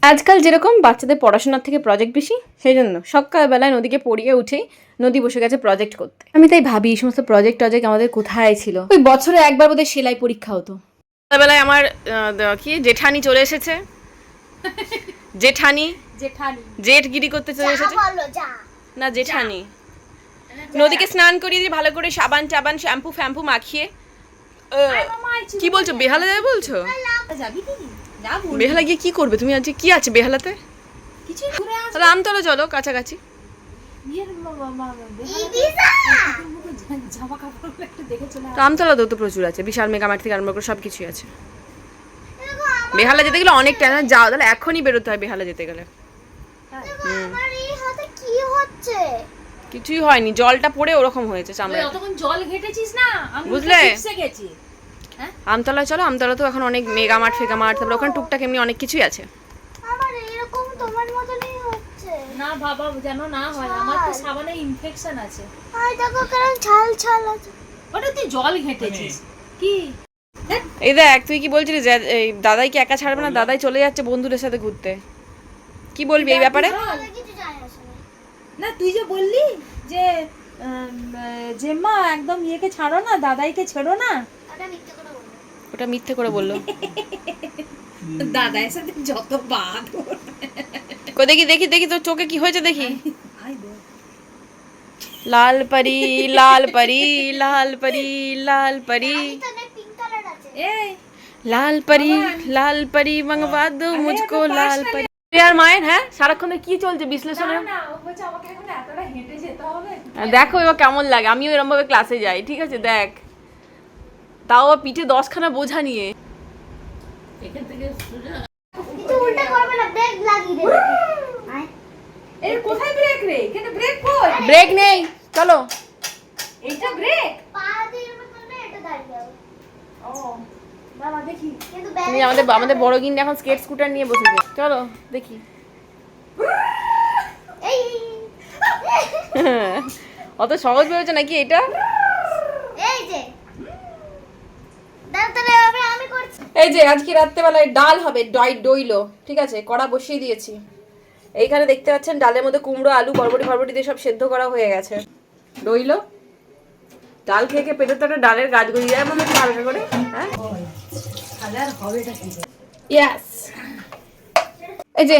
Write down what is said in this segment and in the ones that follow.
আজকাল যেরকম বাচ্চাদের পড়াশোনার থেকে প্রজেক্ট বেশি সেই জন্য সকালবেলায় নদীকে পড়িয়ে উঠেই নদী বসে গেছে প্রজেক্ট করতে। আমি তাই ভাবি এই সমস্ত প্রজেক্ট টজেক্ট আমাদের কোথায় ছিল? ওই বছরে একবার বোধহয় সেলাই পরীক্ষা হতো। সকালবেলায় আমার কি জেঠানি চলে এসেছে। জেঠানি? জেঠানি। জেঠগিরি করতে চলে এসেছে। না জেঠানি। নদীকে স্নান করিয়ে দিয়ে ভালো করে সাবান টাবান শ্যাম্পু ফ্যাম্পু মাখিয়ে কি বলছো বেহালা যাবে বলছো? যাবি বেহালা গিয়ে কি করবে? তুমি আজকে কি আছে বেহালাতে? আমতলা চলো কাছাকাছি। আমতলাতেও তো প্রচুর আছে বিশাল মেগামার্ট থেকে আরম্ভ করে সব কিছুই আছে। বেহালা যেতে গেলে অনেক টাইম যাও তাহলে এখনই বেরোতে হয় বেহালা যেতে গেলে। আমার কি হচ্ছে? কিছুই হয়নি জলটা পড়ে ওরকম হয়েছে চামড়া জল ঘেটেছিস না? বুঝলে? বুঝলে গেছি। আমতলা চলো আমতলা তো এখন অনেক মেগামার্ট ফেগামার্ট তারপরে ওখানে টুকটাক এমনি অনেক কিছুই আছে। আমার এরকম তোমার মতনই হচ্ছে। না বাবা যেন না হয় আমার তো সাবানে ইনফেকশন আছে। আর দেখো কেমন ছাল ছাল আছে। ওটা তুই জল ঘেটেছিস। কি? এই দেখ তুই কি বলছিলি যে এই দাদাই কি একা ছাড়বে না? দাদাই চলে যাচ্ছে বন্ধুদের সাথে ঘুরতে। কি বলবি এই ব্যাপারে? না। তুই যে বললি যে জেম্মা একদম ইয়েকে ছাড়ো না দাদাইকে ছেড়ো না। ওটা মিথ্যে করে বলল। দাদাইয়ের সাথে যত বাদ কই দেখি দেখি দেখি তোর চোখে কি হয়েছে দেখি। লাল পরি লাল পরি লাল পরি লাল পরি। এই লাল পরি লাল পরি মঙ্গবা দো মুঝকো লাল পরি। আর মায়ের হ্যাঁ? সারাক্ষণ কি চলছে বিশ্লেষণের না ও বলছে আমাকে এখন এতটা হেঁটে যেতে হবে। দেখো এবার কেমন লাগে আমিও এরকম ভাবে ক্লাসে যাই ঠিক আছে? দেখ। তাও আবার পিঠে দশখানা বোঝা নিয়ে। কিছু উল্টা করবে না ব্রেক লাগিয়ে দেবে। এর কোথায় ব্রেক রে? এখানে ব্রেক কই? ব্রেক নেই চলো। এইটা ব্রেক পা দিয়ে এরকম এটা দাঁড়িয়ে ও দাঁড়া দেখি। কিন্তু তুমি আমাদের আমাদের বড় গিন্নি এখন স্কেট স্কুটার নিয়ে বসেছে চলো দেখি। অত সহজ ভেবেছো নাকি এটা এই যে দাঁড়া তাহলে এবার আমি করছি এই যে আজকে রাত্রেবেলায় ডাল হবে ডয় ডইলো ঠিক আছে? কড়া বসিয়ে দিয়েছি। এইখানে দেখতে পাচ্ছেন ডালের মধ্যে কুমড়ো আলু বরবটি ফরবটি দিয়ে সব সেদ্ধ করা হয়ে গেছে। ডইলো? ডাল খেয়ে খেয়ে পেটের তো একটা ডালের গাছ গড়িয়ে যায় মনে হচ্ছে হালকা করে হ্যাঁ? ইয়াস এই যে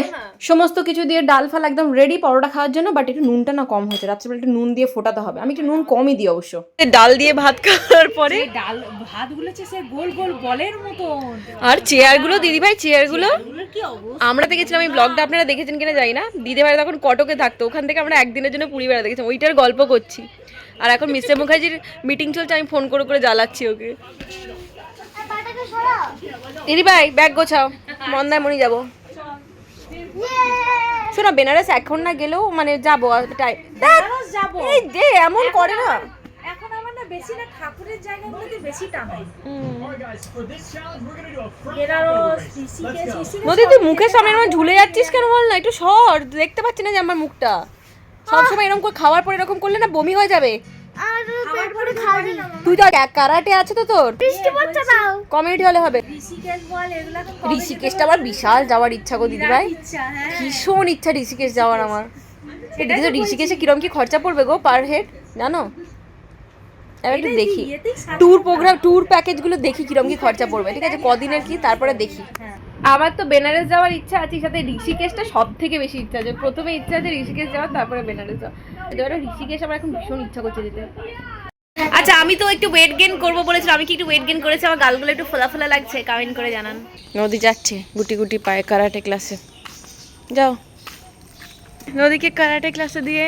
সমস্ত কিছু দিয়ে ডাল ফাল একদম রেডি পরোটা খাওয়ার জন্য বাট একটু নুনটা না কম হয়েছে। রাত্রেবেলা একটু নুন দিয়ে ফোটাতে হবে। আমি একটু নুন কমই দিই অবশ্য। ডাল দিয়ে ভাত খাওয়ার পরে? ডাল ভাতগুলো সে গোল গোল বলের মতন। আর চেয়ারগুলো দিদিভাই চেয়ারগুলো এগুলোর কি অবস্থা? আমরা দেখেছিলাম এই ব্লগটা আপনারা দেখেছেন কিনা জানি না। দিদিভাই তখন কটকে থাকতো। ওখান থেকে আমরা একদিনের জন্য পুরী বেড়া দেখেছি ওইটার গল্প করছি। আর এখন মিস্টার মুখার্জির মিটিং চলছে আমি ফোন করে করে জ্বালাচ্ছি ওকে। দিদিভাই ব্যাগ গোছাও। মন্দারমণি যাব। শোনো বেনারস এখন না গেলেও মানে যাব বেনারস যাব। এই যে এমন করে না। এখন আমার না বেশি না ঠাকুরের জায়গাগুলোতে বেশি টানাই বেনারস ঋষিকেশ ঋষিকেশ নদী তুই মুখের সামনে এরকম ঝুলে যাচ্ছিস কেন বল না? একটু সর দেখতে পাচ্ছি না যে আমার মুখটা। সবসময় এরকম করে খাওয়ার পর এরকম করলে না বমি হয়ে যাবে। তুই তো কারাটে আছে তো তোর। বৃষ্টি পড়ছে দাও কমিউনিটি হলে হবে। ঋষিকেশ বল এগুলা তো কবে ঋষিকেশটা আমার বিশাল যাওয়ার ইচ্ছা গো দিদি ভাই। ইচ্ছা হ্যাঁ। ভীষণ ইচ্ছা ঋষিকেশ যাওয়ার আমার। দিদি তো ঋষিকেশে কিরম কি খরচা পড়বে গো পার হেড জানো? এবার একটু দেখি। ট্যুর প্রোগ্রাম ট্যুর প্যাকেজগুলো দেখি কিরম কি খরচা পড়বে ঠিক আছে? কদিনের কি তারপরে দেখি। হ্যাঁ। আমার তো বেনারস যাওয়ার ইচ্ছা আছে সাথে ঋষিকেশটা সব থেকে বেশি ইচ্ছা আছে। প্রথমে ইচ্ছা আছে ঋষিকেশ যাওয়ার তারপরে বেনারস যাওয়া ঋষিকেশ আমার এখন ভীষণ ইচ্ছা করছে যেতে। আচ্ছা আমি তো একটু ওয়েট গেইন করব বলেছিলাম। আমি কি একটু ওয়েট গেইন করেছি? আমার গালগুলো একটু ফোলা ফোলা লাগছে কমেন্ট করে জানান। নদী যাচ্ছে, গুটি গুটি পায়ে কারাটে ক্লাসে যাও। নদীকে কারাটে ক্লাসে দিয়ে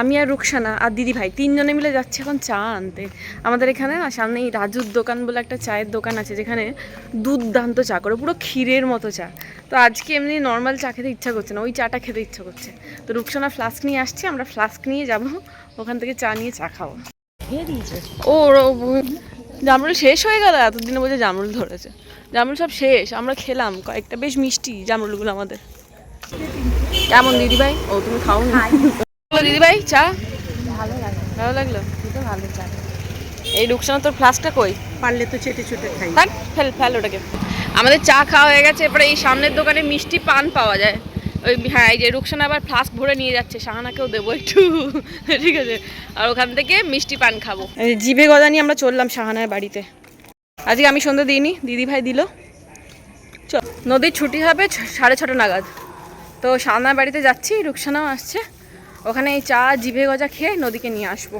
আমি আর রুকসানা আর দিদি ভাই তিনজনে মিলে যাচ্ছে এখন চা আনতে। আমাদের এখানে না সামনেই রাজুর দোকান বলে একটা চায়ের দোকান আছে, যেখানে দুর্দান্ত চা করে, পুরো ক্ষীরের মতো চা। তো আজকে এমনি নর্মাল চা খেতে ইচ্ছা করছে না, ওই চাটা খেতে ইচ্ছা করছে। তো রুকসানা ফ্লাস্ক নিয়ে আসছে, আমরা ফ্লাস্ক নিয়ে যাব, ওখান থেকে চা নিয়ে চা খাব। ও জামরুল শেষ হয়ে গেল এতদিনে বোঝে জামরুল ধরেছে। জামরুল সব শেষ আমরা খেলাম কয়েকটা বেশ মিষ্টি জামরুলগুলো আমাদের। কেমন দিদি ভাই ও তুমি খাও না দিদি ভাই চা? ভালো লাগল ভালো লাগল? ভালো চাই এই রুকসানা তোর ফ্লাস্কটা কই? পারলে তো চেটে চেটে খাই। থাক ফেল ফেল ওটাকে। আমাদের চা খাওয়া হয়ে গেছে এরপরে এই সামনের দোকানে মিষ্টি পান পাওয়া যায়। ওই হ্যাঁ এই যে রুকসানা আবার ফ্লাস্ক ভরে নিয়ে যাচ্ছে, শাহানাকেও দেবো একটু। ঠিক আছে? আর ওখান থেকে মিষ্টি পান খাব। জিভে গদা নিয়ে আমরা চললাম শাহানার বাড়িতে। আজকে আমি সন্ধ্যা দিইনি দিদি ভাই দিল। চল নদীর ছুটি হবে সাড়ে ছটা নাগাদ। তো শাহানার বাড়িতে যাচ্ছি, রুকসানাও আসছে। ওখানে এই চা, জিভে গজা খেয়ে নদীকে নিয়ে আসব।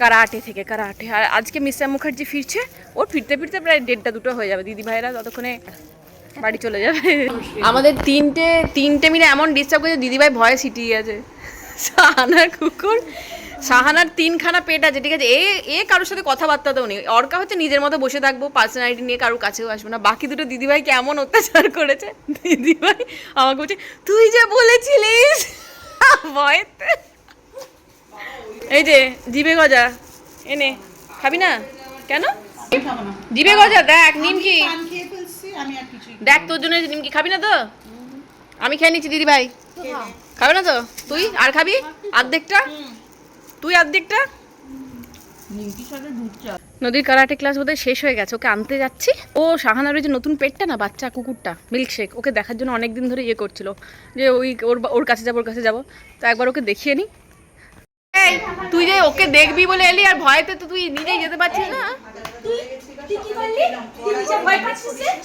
কারাটে থেকে, কারাটে। আর আজকে মিস্টার মুখার্জি ফিরছে, ওর ফিরতে ফিরতে প্রায় দেড়টা দুটো হয়ে যাবে। দিদি ভাইরা ততক্ষণে বাড়ি চলে যাবে। আমাদের তিনটে তিনটে মিলে এমন ডিস্টার্ব করেছে, দিদিভাই ভয়ে সিটিয়ে গেছে। সাহানার কুকুর সাহানার তিনখানা পেট আছে, ঠিক আছে? এ এ কারোর সাথে কথাবার্তাতেও নেই। অর্কা হচ্ছে নিজের মতো বসে থাকব পার্সোনালিটি নিয়ে কারোর কাছেও আসব না। বাকি দুটো দিদিভাই কেমন অত্যাচার করেছে? দিদিভাই আমাকে বলছে, তুই যে বলেছিলিস? ভয়েতে। এই যে জিবে গজা। এনে খাবি না? কেন? জিবে গজা দেখ নিমকি। দেখ তোর জন্য নিমকি। খাবি না তো? আমি খেয়ে নিচ্ছি দিদি ভাই খাবে না তো? তুই আর খাবি? অর্ধেকটা তুই অর্ধেকটা নদীর কারাটে ক্লাস বোধহয় শেষ হয়ে গেছে ওকে আনতে যাচ্ছি। ও শাহানার ওই যে নতুন পেটটা না বাচ্চা কুকুরটা মিল্কশেক ওকে দেখার জন্য অনেক দিন ধরে ইয়ে করছিল যে ওই ওর ওর কাছে যাব ওর কাছে যাব। তো একবার ওকে দেখিয়ে নি। তুই যে ওকে দেখবি বলে এলি আর ভয়তে তো তুই নিজেই যেতে পারছিস না। তুই কি করলি? তুই নিজে ভয় পাচ্ছিস হ্যাঁ?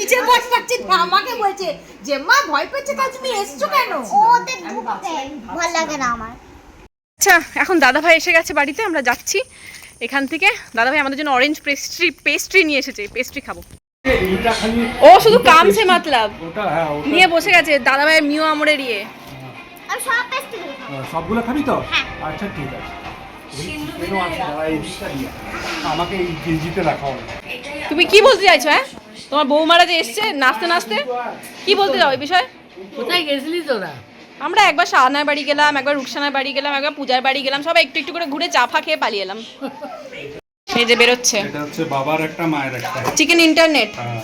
নিজে ভয় পাচ্ছিস? আমাকে বলছে যে মা ভয় পাচ্ছে তুমি এসছো কেন? ঢুকতে ভালো লাগে না আমার। আচ্ছা এখন দাদা ভাই এসে গেছে বাড়িতে আমরা যাচ্ছি এখান থেকে। দাদা ভাই আমাদের জন্য অরেঞ্জ পেস্ট্রি পেস্ট্রি নিয়ে এসেছে পেস্ট্রি খাব। ও শুধু কামছে মাতলাব। হ্যাঁ নিয়ে বসে গেছে দাদা ভাইয়ের মিও আমরের ইয়ে। সবগুলো খাবি তো? আচ্ছা ঠিক আছে। আমাকে এই কেজিতে রাখাও না তুমি কি বলতে চাইছো হ্যাঁ? তোমার বৌমারা যে এসছে নাচতে নাচতে কি বলতে চাও এই বিষয়ে? কোথায় গেছিলি তোরা? আমরা একবার শাহানার বাড়ি গেলাম একবার রুকসানার বাড়ি গেলাম একবার পূজার বাড়ি গেলাম সবাই একটু একটু করে ঘুরে চাফা খেয়ে পালিয়ে এলাম। এই যে বেরোচ্ছে। এটা হচ্ছে বাবার একটা মায়ের একটা। চিকেন ইন্টারনেট হ্যাঁ।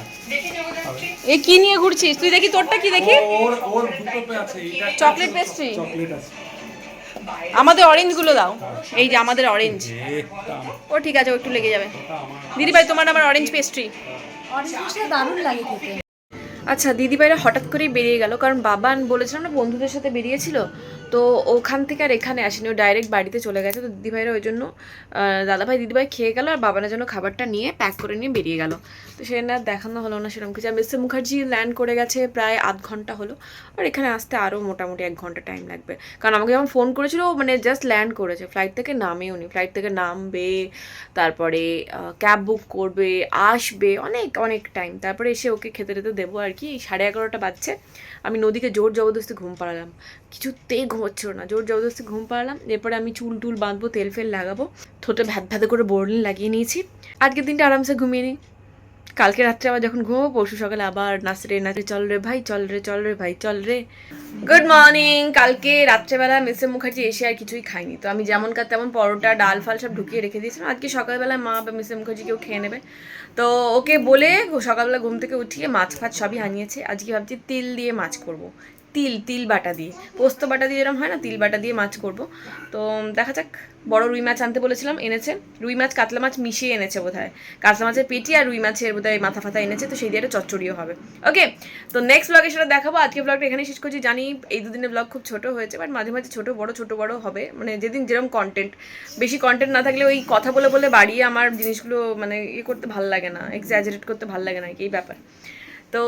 এ কি নিয়ে ঘুরছিস? তুই দেখি তোরটা কি দেখি? ওর ওর দুটো পে আছে চকলেট পেস্ট্রি চকলেট আছে। আমাদের অরেঞ্জগুলো দাও। এই যে আমাদের অরেঞ্জ ও ঠিক আছে, ও একটু লেগে যাবে। দিদিভাই দিদি ভাই তোমার আমার অরেঞ্জ পেস্ট্রি অরেঞ্জটা দারুণ লাগে খেতে। আচ্ছা দিদিভাইরা হঠাৎ করেই বেরিয়ে গেল, কারণ বাবান বলেছিলাম না বন্ধুদের সাথে বেরিয়েছিল, তো ওখান থেকে আর এখানে আসেনি, ও ডাইরেক্ট বাড়িতে চলে গেছে, তো দিদিভাইরা ওই জন্য দাদাভাই দিদিভাই খেয়ে গেল আর বাবানের জন্য খাবারটা নিয়ে প্যাক করে নিয়ে বেরিয়ে গেল। তো সে না দেখানো হলো না সেরকম কিছু। আর মিস্টার মুখার্জি ল্যান্ড করে গেছে প্রায় আধ ঘণ্টা হলো, আর এখানে আসতে আরও মোটামুটি এক ঘণ্টা টাইম লাগবে। কারণ আমাকে যখন ফোন করেছিল মানে জাস্ট ল্যান্ড করেছে ফ্লাইট থেকে নামেও নি ফ্লাইট থেকে নামবে, তারপরে ক্যাব বুক করবে, আসবে, অনেক অনেক টাইম তারপরে এসে ওকে খেতে টেতে দেবো আর কি, সাড়ে এগারোটা বাজছে। আমি নদীকে জোর জবরদস্তি ঘুম পাড়ালাম। কিছুতেই ঘুমোচ্ছিল না, জোর জবরদস্তি ঘুম পাড়ালাম। এরপরে আমি চুল টুল বাঁধবো, তেল ফেল লাগাবো, ঠোঁটে ভ্যাদ ভ্যাদে করে বোর্ডিং লাগিয়ে নিয়েছি। আজকের দিনটা আরামসে ঘুমিয়ে নিই কালকে রাত্রে আবার যখন ঘুমো পরশু সকালে আবার নাচরে রে নাচে চল রে ভাই, চল রে চল রে ভাই, চল রে। গুড মর্নিং কালকে রাত্রেবেলা মিসেস মুখার্জি এসে আর কিছুই খাইনি তো আমি যেমন কার তেমন পরোটা, ডাল, ফাল সব ঢুকিয়ে রেখে দিয়েছিলাম। আজকে সকালবেলা মা বা মিসেস মুখার্জি কেউ খেয়ে নেবে। তো ওকে বলে সকালবেলা ঘুম থেকে উঠিয়ে মাছ ফাছ সবই আনিয়েছে আজকে ভাবছি তিল দিয়ে মাছ করব। তিল তিল বাটা দিয়ে। পোস্ত বাটা দিয়ে এরকম হয় না, তিল বাটা দিয়ে মাছ করব। তো দেখা যাক, বড় রুই মাছ আনতে বলেছিলাম, এনেছে। রুই মাছ, কাতলা মাছ মিশিয়ে এনেছে বোধ হয় কাতলা মাছের পেটি আর রুই মাছের বোধ হয় মাথা ফাথা এনেছে, তো সেই দিয়ে একটা চচ্চড়িও হবে। ওকে, তো নেক্সট ব্লগে সেটা দেখাবো। আজকে ব্লগটা এখানে শেষ করছি। জানি এই দুদিনের ব্লগ খুব ছোট হয়েছে বাট মাঝে মাঝে ছোট বড় ছোট বড় হবে। মানে যেদিন যেরকম কন্টেন্ট বেশি কন্টেন্ট না থাকলে ওই কথা বলে বলে বাড়িয়ে আমার জিনিসগুলো মানে ইয়ে করতে ভালো লাগে না এক্সাজারেট করতে ভালো লাগে না এই ব্যাপার। তো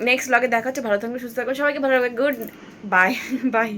নেক্সট ব্লগে দেখা হচ্ছে ভালো থাকবে সুস্থ থাকবে সবাইকে ভালো লাগবে গুড বাই বাই